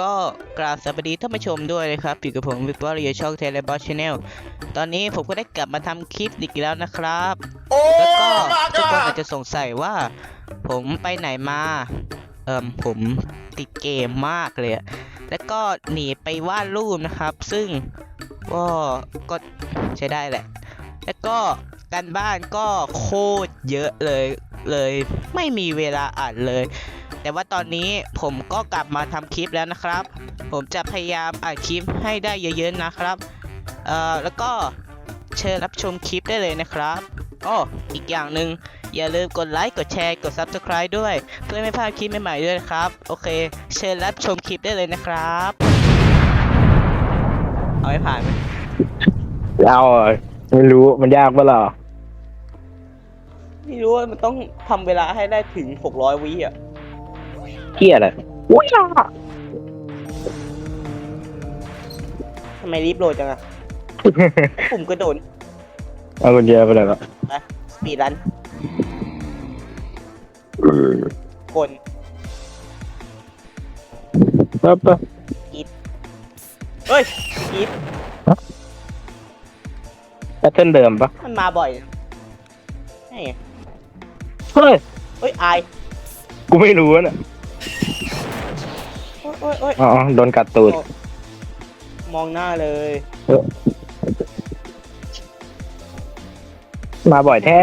ก็กราบสวัสดีท่านผู้ชมด้วยนะครับ อยู่กับผมวิกตอเรียช่องเทเลบอสชาแนลตอนนี้ผมก็ได้กลับมาทำคลิปอีกแล้วนะครับ แล้วก็ทุกคนอาจจะสงสัยว่า ผมไปไหนมา เอิมผมติดเกมมากเลยอะแล้วก็หนีไปวาดรูปนะครับ ซึ่งก็ก็ใช้ได้แหละ แล้วก็การบ้านก็โคตรเยอะเลยเลย ไม่มีเวลาอ่านเลย แต่ว่าตอนนี้ผมก็กลับมาทำคลิปแล้วนะครับ ผมจะพยายามอัดคลิปให้ได้เยอะๆนะครับเอ่อแล้วก็เชิญรับชมคลิปได้เลยนะครับอ้ออีกอย่างหนึ่งอย่าลืมกดไลค์กดแชร์กด Subscribe ด้วย เพื่อไม่พลาดคลิปใหม่ๆด้วยนะครับ โอเค เชิญรับชมคลิปได้เลยนะครับ เอาให้ผ่านไหมเอาอะไม่รู้มันยากปะล่ะไม่รู้ว่ามันต้องทำเวลาให้ได้ถึง 600 วิอะ เกียอะไรอุ้ยอะทำไมรีบโหลดจังอะ ปุ่มกระโดดเอาคนเดียวไปเลยละไปสปีดรันกลปั๊บปั๊บเฮ้ยอีฟแพทเทิร์นเดิมปะมันมาบ่อยนะใช่ไงเฮ้ยเฮ้ยอาย กูไม่รู้น่ะ โอ้ยโอ้ยโอ้ยอ๋อโดนกัดตูด มองหน้าเลยมาบ่อยแท้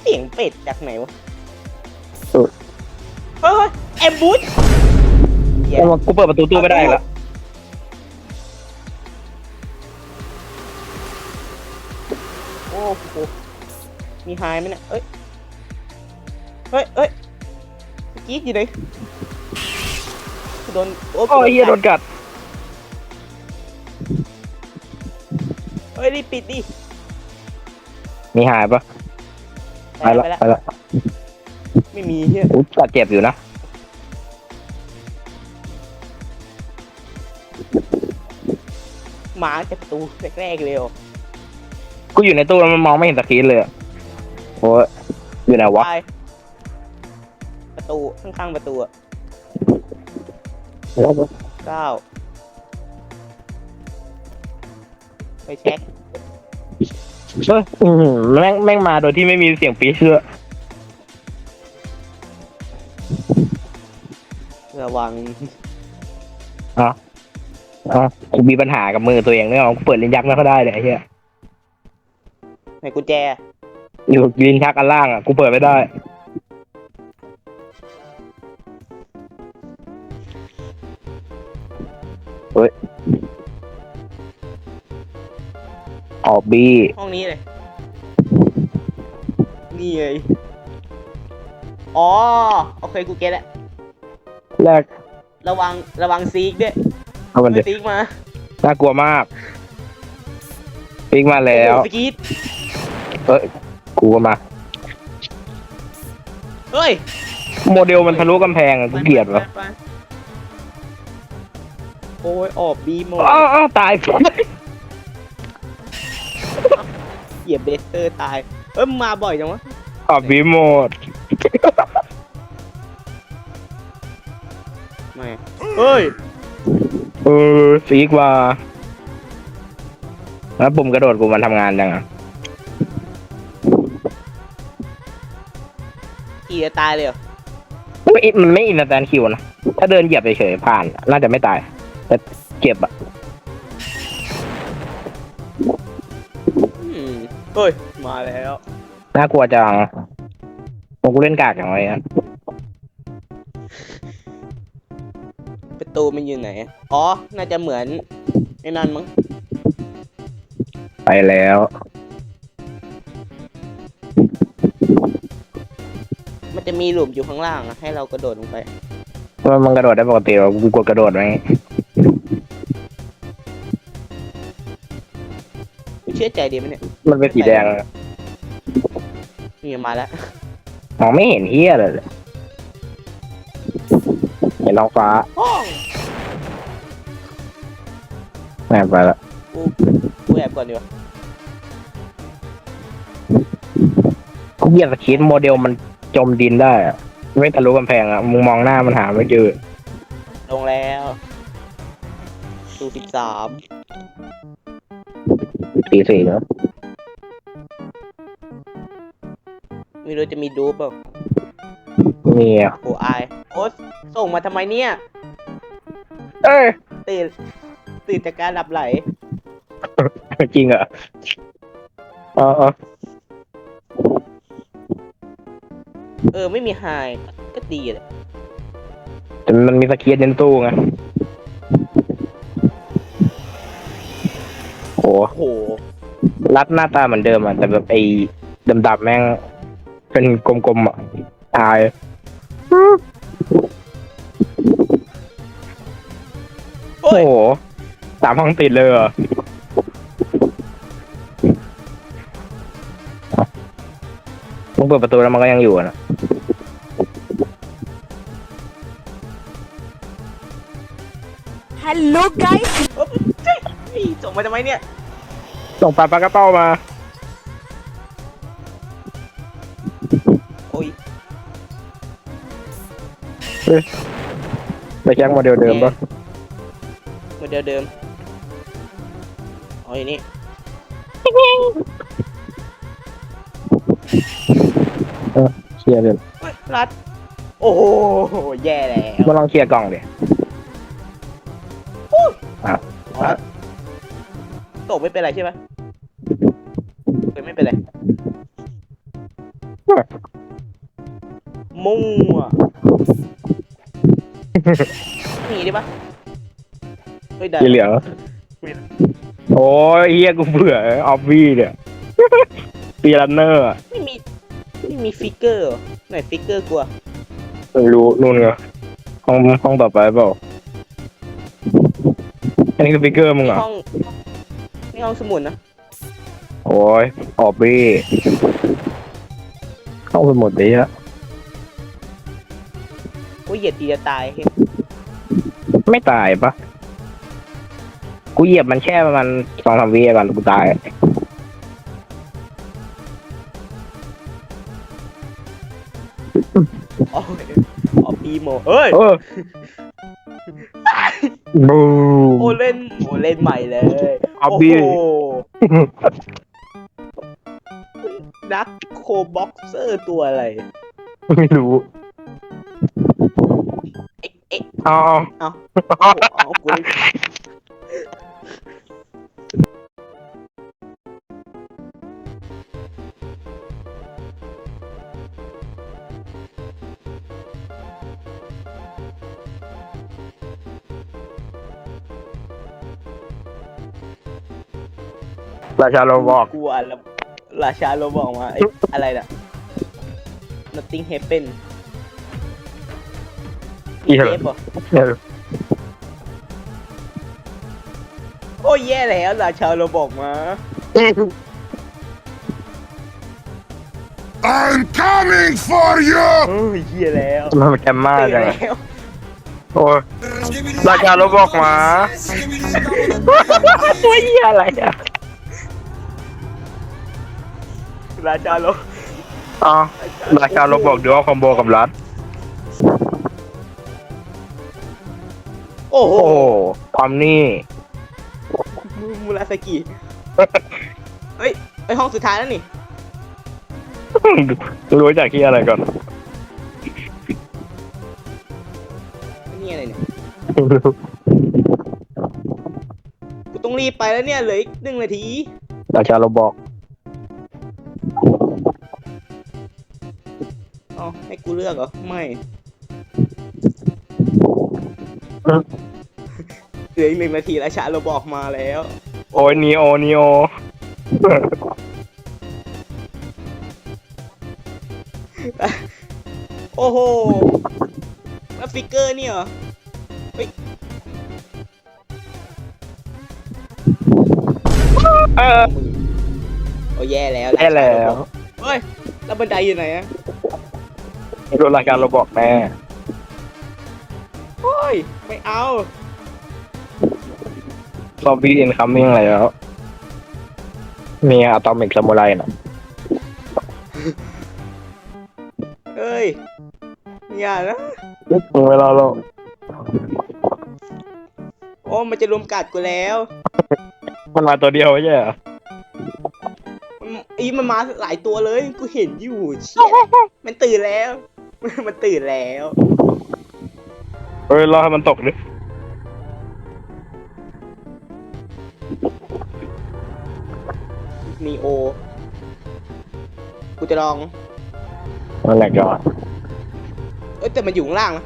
เสียงเป็ดจากไหนวะเฮ้ยเฮ้ยแอมบูสเหี้ยกูเปิดประตูตู้ไม่ได้ละโอ้โหมีไฮไหมเนี่ยเอ้ยเฮ้ยเฮ้ย เมื่อกี้อยู่ไหนโดนโอ้ยเฮียโดนกัด เฮ้ยรีบปิดดิมีหายปะไปละไปแล้วไปละไม่มีเฮียอุ้ยกัดเจ็บอยู่นะ หมาจากประตูแรกๆเลยเหรอกูอยู่ในตู้แล้วมันมองไม่เห็นสกีนเลยอะโอ้ยอยู่ไหนวะ ประตูข้างๆประตูอะเก้าไปเช็คเฮ้ยอื้อหือแม่งแม่งมาโดยที่ไม่มีเสียงปี๊ดเลยระวังอ๋อกูมีปัญหากับมือตัวเองเนี่ยกูเปิดลิ้นยักษ์ไม่ค่อยได้เลยไอ้เหี้ยไหนกุญแจอยู่ลิ้นชักอันล่างอะกูเปิดไม่ได้ บีห้องนี้เลย นี่ไงอ๋อ โอเค กูเก็ตแล้ว แรกระวัง ระวังซีกด้วยเอามันเด็ซีกมาน่ากลัวมากปิกมาแล้วโอ้โหสกีดเอ้ยกูก็มา เฮ้ย โมเดลมันทะลุกำแพงอะกูเกลียดวะไปไปโอ้ยออกบีโมอ้าวอ้าวตาย เหยียบเบสเตอร์ตาย เอ้ยมึงมาบ่อยจังวะออกบีโหมดไม่เฮ้ยเออซีกว่า แล้วปุ่มกระโดดกูมันทำงานยังอะขี่จะตายเลยเหรอไม่มันไม่อินสแตนคิวนะ ถ้าเดินเหยียบเฉยๆผ่าน น่าจะไม่ตาย แต่เจ็บอะ เฮ้ย มาแล้ว น่ากลัวจังผมกูเล่นกากอย่างไรอะประตูมันอยู่ไหนอะอ๋อ น่าจะเหมือนไอ้นั่นมั้ง ไปแล้วมันจะมีหลุมอยู่ข้างล่างอะให้เรากระโดดลงไปมันมันกระโดดได้ปกติหรอกูกดกระโดดไหม เชื่อใจดีไหมเนี่ยมันเป็นสีแดงอะนี่มาแล้วมองไม่เห็นเฮียเลยเห็นท้องฟ้าห้องแม่งไปละกูกูแอบก่อนดีกว่ากูเกลียดสกีนโมเดลมันจมดินได้อะไม่ทะลุกำแพงอะมึงมองหน้ามันหาไม่เจอลงแล้วดูสิบสาม สี่สี่เนาะไม่รู้จะมีดูเปล่ามีอะโอ้อายโอ๊ตส่งมาทำไมเนี่ย เอ้ยตื่นตื่นจากการหลับไหล จริงเหรออ๋ออ๋อเออ ไม่มีไฮก็ดีเลยแต่มันมีสเกียร์ในตู้ไง โหโอ้โหรัดหน้าตาเหมือนเดิมอะ แต่แบบไอ้ดำๆแม่ง เป็นกลมๆอะตายโอ้โอ้ยโหสามห้องติดเลยเหรอมึงเปิดประตูแล้วมันก็ยังอยู่อะนะ Hello guys, เฮ้ยส่งมาทำไมเนี่ย ส่งปลาปลากระเป้ามา โอ้ยไปแจ็คโมเดลเดิมปะเหมือนเดิมเดิมอ๋ออย่างนี้เคลียร์เลย เฮ้ยรัด โอ้โหแย่แล้ว มาลองเคลียร์กล่องดิอ๋ ไม่เป็นไรใช่ไหมเฮ้ยไม่เป็นไรมั่วหนีดิปะเฮ้ยได้สีเหลืองโอ้ยเฮียกูเบื่อออฟฟี่เนี่ยปีรันเนอร์อะไม่มีไม่มีฟิกเกอร์เหรอไหนฟิกเกอร์กลัวไม่รู้นู่นไงห้องห้องต่อไปเปล่าอันนี้คือฟิกเกอร์มึงเหรนี่อห้อง นี่ห้องสมุดนะโอ้ยออฟฟี่เข้าไปหมดเลยอะโอ้ยเหยียดทีจะตายเฮ้ยไม่ตายปะกูเหยียบมันแค่ประมาณสองสามวิก่อนกูตายอ๋ออ๋อปีโมเอ้ย เออ บูโอเล่นโอเล่นใหม่เลยออฟโอ้ฟี่โหนักโคบ็อกเซอร์ตัวอะไร ไม่รู้เอ๊ะเอ๊ะ เอ๋อเอาเอากูเลย ราชาโรบอกกูอ่านแล้วราชาโรบอกมาไอ้อะไรน่ะ nothing happen อีเหเทรอปเหรอโอ้ยแย่แล้วราชาโรบอกมา I'm coming for you! เฮ้ยเหี้ยแล้วมันแกมมาตื่นจังแล้อะวโอ้ยราชาโรบอกมา ตัวเหี้ยอะไรอะ ราชาโรอ๋อราชาโรบอกดูว่าคอมโบกับรัดโอ้โหโอ้โหความนี่มูราสกิ เฮ้ยไอห้องสุดท้ายแล้วนี่ รู้จากที่อะไรก่อนนี่อะไรเนี่ยกูต้องรีบไปแล้วเนี่ยเหลืออีกหนึ่งนาทีราชาโรบอก ให้กูเลือกเหรอ ไม่เหลืออีกหนึ่งนาทีราชาโรบอกมาแล้ว โอ้ยนีโอนีโอโอ้โหแล้วฟิกเกอร์นี่เหรอเออโอ้แย่แล้ว แย่แล้ว เฮ้ย แล้วบันไดอยู่ไหนอะ โดนรายการโรบอกแน่โอ้ย ไม่เอา ซอมบี้อินคัมมิ่งอะไรแล้ว มีอะตอมิกซามูไรน่ะเฮ้ยไอย่านะ มึงไม่รอหรอกโอ้มันจะรุมกัดกูแล้ว มันมาตัวเดียวไม่ใช่เหรอมันอีมันมาหลายตัวเลย กูเห็นอยู่เชี่ยมันตื่นแล้ว มันตื่นแล้วเฮ้ยรอให้มันตกดินีโอ กูจะลอง มันแหลกยอดเอ้ยแต่มันอยู่ข้างล่างนะ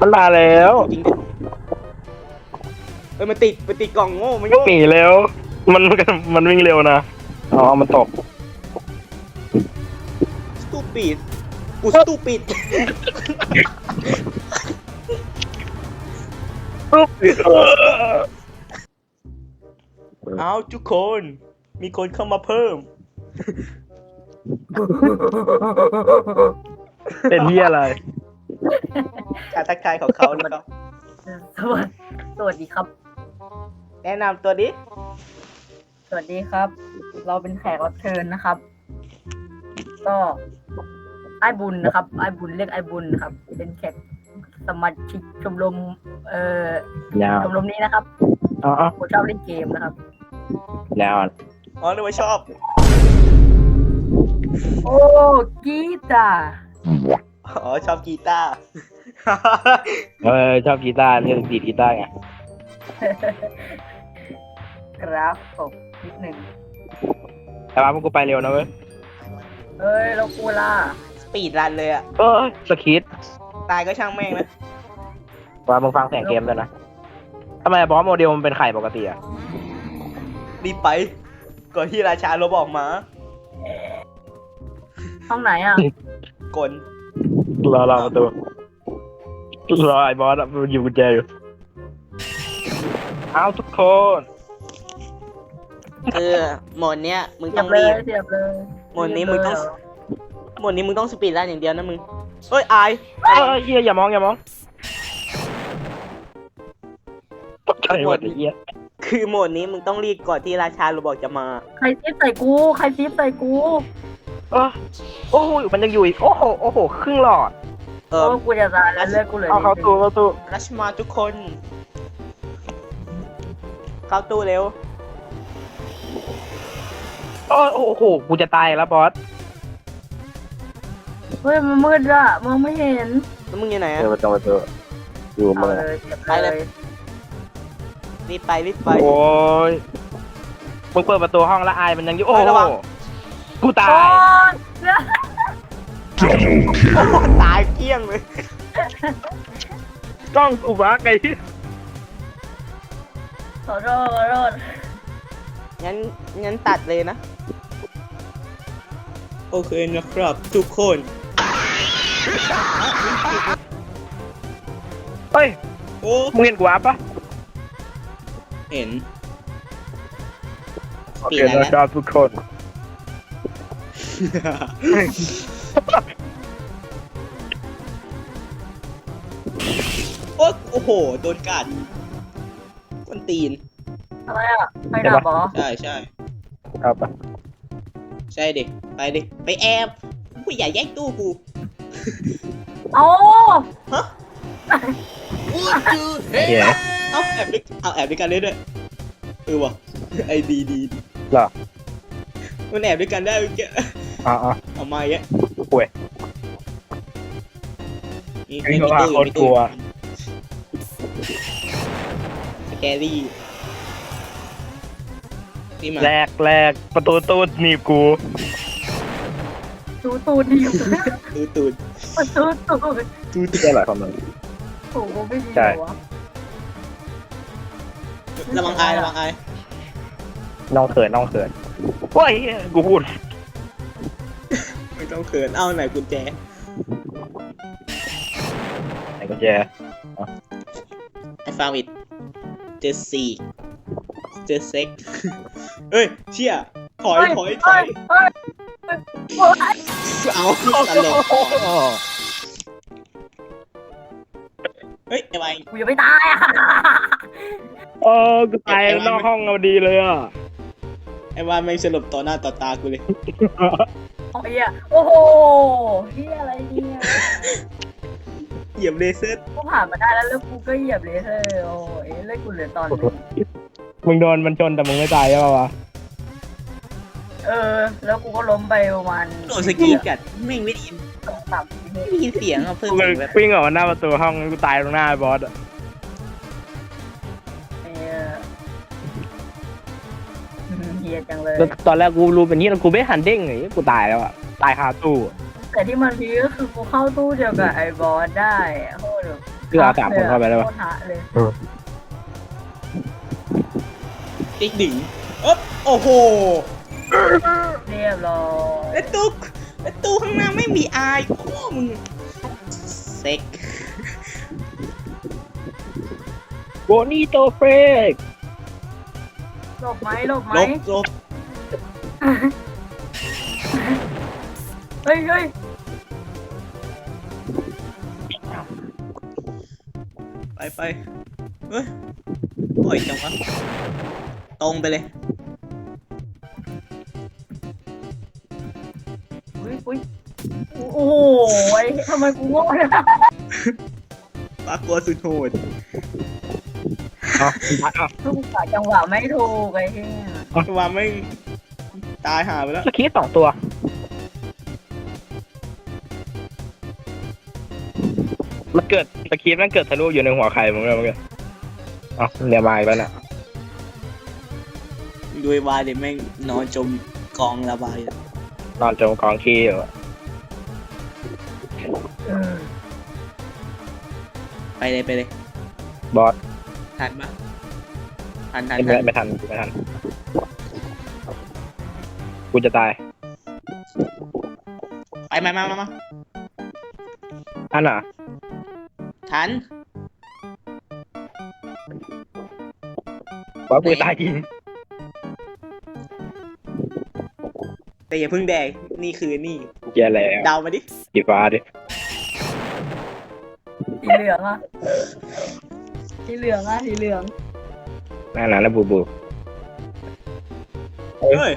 มันมาแล้วจริงดิเอ้ยมันติดมันติดกล่องโง่มันไม่โง่หนีแล้ว มันมันวิ่งเร็วนะอ๋อมันตกสตู ปิดกูสตูปิดเอาทุกคน มีคนเข้ามาเพิ่ม เป็นที่อะไรการทักทายของเขานะครับสวัสดีสวัสดีครับ แนะนำตัวดิ สวัสดีครับ เราเป็นแขกรับเชิญนะครับ ก็ ไอ้บุญนะครับไอ้บุญเรียกไอ้บุญนะครับ เป็นแขกสมาชิกชมรมเอ่อยาวชมรมนี้นะครับอ๋อผมชอบเล่นเกมนะครับยาวอ๋อนึกว่าชอบ โอ้กีตาร์อ๋อชอบกีตาร์เออชอบกีตาร์นี่ดีดกีตาร์ไงครับผมนิดหนึ่งแต่ว่าพวกกูไปเร็วนะเว้ยเอ้ยเรากูล่าส ปีดรันเลยอะเออสคิดตายก็ช่างแม่งนะว่ามึงฟังเสียงเกมด้วยนะทำไมบอสโมเดลมันเป็นไข่ปกติอะรีบไป ก่อนที่ราชาโรบอกมาห้องไหนอะ กลรอรอประตูรอไอ้บอสอะมันอยู่กุญแจอยู่เอาทุกคนคือโหมดเนี้ยมึงเสีต้ยอบงเลรียบเสียบเลยหมดนี้มึงต้องโหมดนี้มึงต้องสปีดรันอย่างเดียวนะมึงเอ้ยอายเออเฮียอย่ามองอย่ามองตกใจหมดไอ้เฮียคือโหมดนี้มึงต้องรีบก่อนที่ราชาโรบอกจะมา ใครซีบใส่กู ใครซีบใส่กูเออโอ้โหมันยังอยู่อีกโอ้โหโอ้โหครึ่งหลอดเอโอ้อกูจะตายแล้วเลือดกูเหลยเอาเข้าตู้เข้าตู้รัชมาทุกคน เข้าตู้เร็ว โอ้โอ้โหกูจะตายแล้วบอส เฮ้ยมันมืดอะมองไม่เห็นแล้วมึงอยู่ไหนเออะอประตูประตูอยู่เอามาเลยเสียบไปเลเลยยรีบไปรีบไป โอ้ยมึงเปิดประตูห้องแล้วอายมันยังอยู่โอ้เฮ้ยระวังโหกูตาโอ้ยย Double kill. ตายเกลี้ยงเลยกล้องกูบ้าไงที่ขอโทษขอโทษงั้นงั้นตัดเลยนะ โอเคนะครับทุกคน เฮ้ยโอ้มึงเห็นกูอัพปะเห็น โอปีเคแล้วนะนะครับทุกคน โอ้โอ้โห โดนกัดคนตีน อะไรอะไฟดับเหรอใช่ใช่ครับปะใช่ดิ ไปดิ ไปแอบผู้ใหญ่าแย่งตู้กู โอ้ฮะเฮียเอาแอบด้วยเอาแอบด้วยกันเลยด้วยเออว่ะไอดีดีดีเหรอ มันแอบด้วยกันได้เมื่อกี้อ๋ออ๋อ เอามาเยอะป่วยนี่ไอ้เขาว่าคนกลัว สแกรี่นี่มาแรกแรกประตูตู้หนีบกู ตูตูดดิวดูตูดตูตูดดูตูดใช่หรอความมึงโอ้โหไม่ดีใช่เหรอวะระวังอายระวังอายน้องเขินน้องเขินโอ้ยเหี้ยกูพูดไม่ต้องเขินเอาไหนกุญแจไหนกุญแจ I found it เจอสี่เจอเซ็กเฮ้ยเชี่ยถอยถอยถอย เฮ้ยเฮ้ยเฮ้ยเอาตลกเฮ้ยไอ้ไวกูยังไม่ตายอะเออกูตายนอกห้องเอาดีเลยอะไอ้วานไม่งสลบต่อหน้าต่อตากูเลยโอ้ยอะโอ้โหเฮียอะไรเนี่ยเหยียบเลเซอร์กูผ่านมาได้แล้วแล้วกูก็เหยียบเลเซอร์โอ้ยเลือดกูเหลือตอนหนึงมึงโดนมันชนแต่มึงไม่ตายใช่ป่าวะ เออ แล้วกูก็ล้มไปประมาณโดนสกีกัดไม่งไม่ได้ยินสองสามทีไม่ได้ยินเสียงอะเพิ่มกูเสียงแบบวิ่งออกมาหน้าประตูห้องกูตายตรงหน้าไอ้บอสอะเอออืมเฮียจังเลย แล้วตอนแรกกูรู้เป็นนี่แล้วกูไม่หันเด้งเลยกูตายแล้วอะตายคาตู้อะแต่ที่มันพีคก็คือกูเข้าตู้เดียวกับไอ้บอสได้อะโคตรคือเอาสามคนเข้าไปแล้วโควะตรฮะเลยอีกดึงโอ๊บโอ้โห เรียบร้อยแล้วตู้แล้วตู้ข้างหน้าไม่มีอายโอ้มึงเซ็กโบนี่โตเฟกหลบไหมหลบไหมลบลบเฮ้ยเฮ้ยไปไปเฮ้ยโอ้ยจังวะตรงไปเลยอุ้ย ไอ้ทำไมกูโง่เนี่ยปลากลัวสุดโหดเอาเอาลูกกะจังหวะไม่ถูกไอ้เหี้ยว่าไม่งตายหาไปแล้ว สกีสองตัว มันเกิดสกีมันเกิดทะลุอยู่ในหัวใครมึงเลยมึงเลยอ๋อเรียมาอีกแล้วน่ะด้วยวายเดี๋ยวแม่งนอนจมกองระบายอะนอนจมกองขี้อยู่อะเออ ไปเลยไปเลยบอสทันปะทันทันไม่ทันไม่ทันไม่ทันกูจะตายไปมามามามาอันน่ะทันบอสกูจะตายจริงแต่อย่าเพิ่งแดงนี่คือนี่เหี้ยแล้วเดามาดิสีฟ้าดิ สีเหลืองอะสีเหลืองอะสีเหลืองหน้าหนาแล้วบูบูเฮ้ย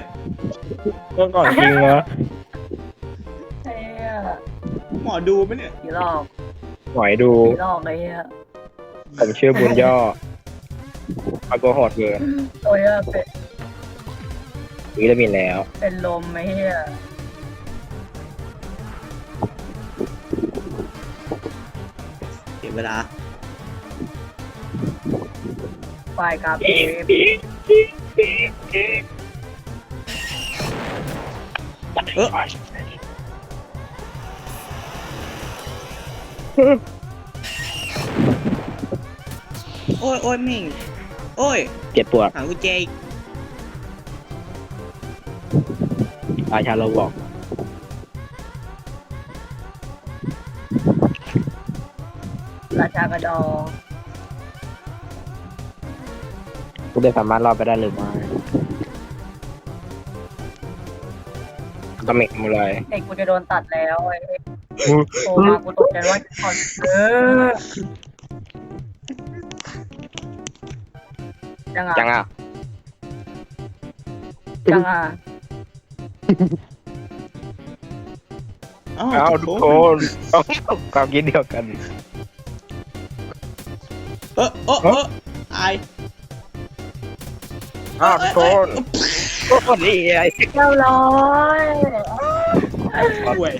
เมื่อก่อนจริงวะไอ้เหี้ยหมอดูไหมเนี่ยสีหลอกหน่อยดูสีหลอกไอ้เหี้ยผมชื่อบุญย่ออาโกโหดเกินโอ้ยอะเป็น วิตามินแล้ว เป็นลมไอ้เหี้ย เสียเวลาไฟกราฟเอฟเออโอ้ยโอ้ยมิงโอ้ย เจ็บปวดหากุญแจอีก ราชาโลบอก ชากระดองกูได้สามารถรอดไปได้หรือไม่ตำหนิมูเลยเด็กกูจะโดนตัดแล้วไอ้เหี้ยโตมากูตกใจว่าคอนเออยังไงจังอะจังอะอ้าวเอาทุกคนเอาความคิดเดียวกัน เออเออเออตายอ้าวทุกคนโอ้โหนี่ไอ้เรียบร้อยป่วย